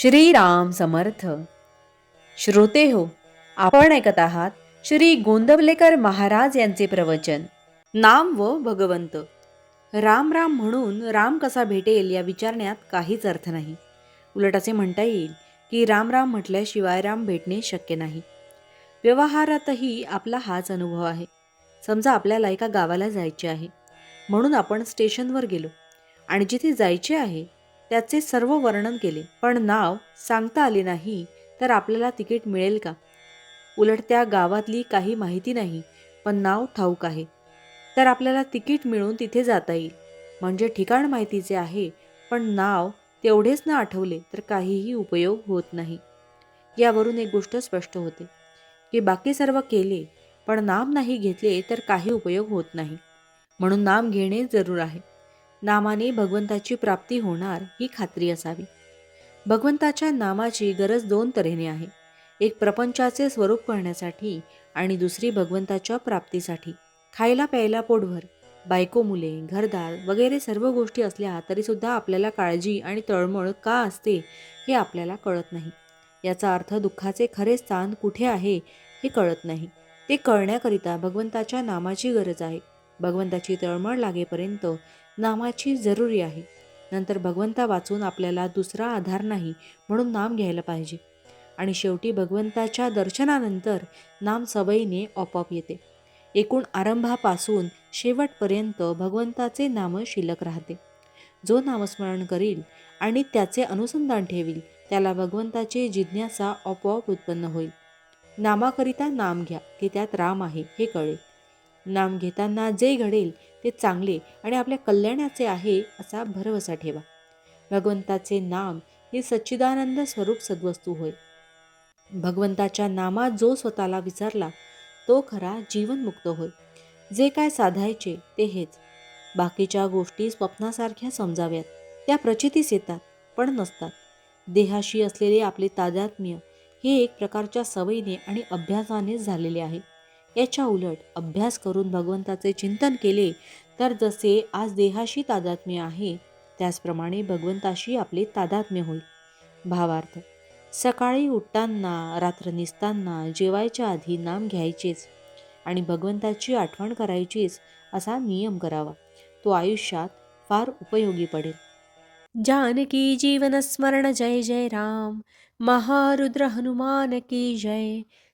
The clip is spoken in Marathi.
श्रीराम समर्थ. श्रोते हो आपण ऐकत आहात श्री गोंदवलेकर महाराज यांचे प्रवचन. नाम व भगवंत. राम राम म्हणून राम कसा भेटेल या विचारण्यात काहीच अर्थ नाही. उलट असे म्हणता येईल की राम राम म्हटल्याशिवाय राम भेटणे शक्य नाही. व्यवहारातही आपला हाच अनुभव आहे. समजा आपल्याला एका गावाला जायचे आहे. म्हणून आपण स्टेशनवर गेलो आणि जिथे जायचे आहे त्याचे सर्व वर्णन केले. पण नाव सांगता आले नाही तर आपल्याला तिकीट मिळेल का? उलट त्या गावातली काही माहिती नाही पण नाव ठाऊक आहे. तर आपल्याला तिकीट मिळून तिथे जाता येईल. म्हणजे ठिकाण माहितीचे आहे पण नाव तेवढेच ना आठवले तर काहीही उपयोग होत नाही. यावरून एक गोष्ट स्पष्ट होते की बाकी सर्व केले पण नाम नाही घेतले तर काही उपयोग होत नाही. म्हणून नाम घेणे जरूर आहे. नामाने भगवंताची प्राप्ती होणार ही खात्री असावी. भगवंताच्या नामाची गरज दोन तऱ्हेने आहे. एक प्रपंचाचे स्वरूप करण्यासाठी आणि दुसरी भगवंताच्या प्राप्तीसाठी. खायला प्यायला पोटभर बायको मुले घरदार वगैरे सर्व गोष्टी असल्या तरीसुद्धा आपल्याला काळजी आणि तळमळ का असते हे आपल्याला कळत नाही. याचा अर्थ दुःखाचे खरे स्थान कुठे आहे हे कळत नाही. ते कळण्याकरिता भगवंताच्या नामाची गरज आहे. भगवंताची तळमळ लागेपर्यंत नामाची जरुरी आहे. नंतर भगवंता वाचून आपल्याला दुसरा आधार नाही म्हणून नाम घ्यायला पाहिजे. आणि शेवटी भगवंताच्या दर्शनानंतर नाम सवयीने आपोआप येते. एकूण आरंभापासून शेवटपर्यंत भगवंताचे नाम शिल्लक राहते. जो नामस्मरण करील आणि त्याचे अनुसंधान ठेवील त्याला भगवंताची जिज्ञासा आपोआप उत्पन्न होईल. नामाकरिता नाम घ्या की त्यात राम आहे हे कळेल. नाम घेताना जे घडेल ते चांगले आणि आपल्या कल्याणाचे आहे असा भरवसा ठेवा. भगवंताचे नाम हे सच्चिदानंद स्वरूप सद्वस्तू होय. भगवंताच्या नामात जो स्वतःला विचारला तो खरा जीवनमुक्त होय. जे काय साधायचे ते हेच. बाकीच्या गोष्टी स्वप्नासारख्या समजाव्यात. त्या प्रचितीस येतात पण नसतात. देहाशी असलेले आपले तादात्म्य हे एक प्रकारच्या सवयीने आणि अभ्यासानेच झालेले आहे. याच्या उलट अभ्यास करून भगवंताचे चिंतन केले तर जसे आज देहाशी तादात्म्य आहे त्याचप्रमाणे भगवंताशी आपले तादात्म्य होईल. भावार्थ सकाळी उठताना रात्र निसताना जेवायच्या आधी नाम घ्यायचेच आणि भगवंताची आठवण करायचीच असा नियम करावा. तो आयुष्यात फार उपयोगी पडेल. जानकी जीवन स्मरण जय जय राम महारुद्र हनुमान की जय.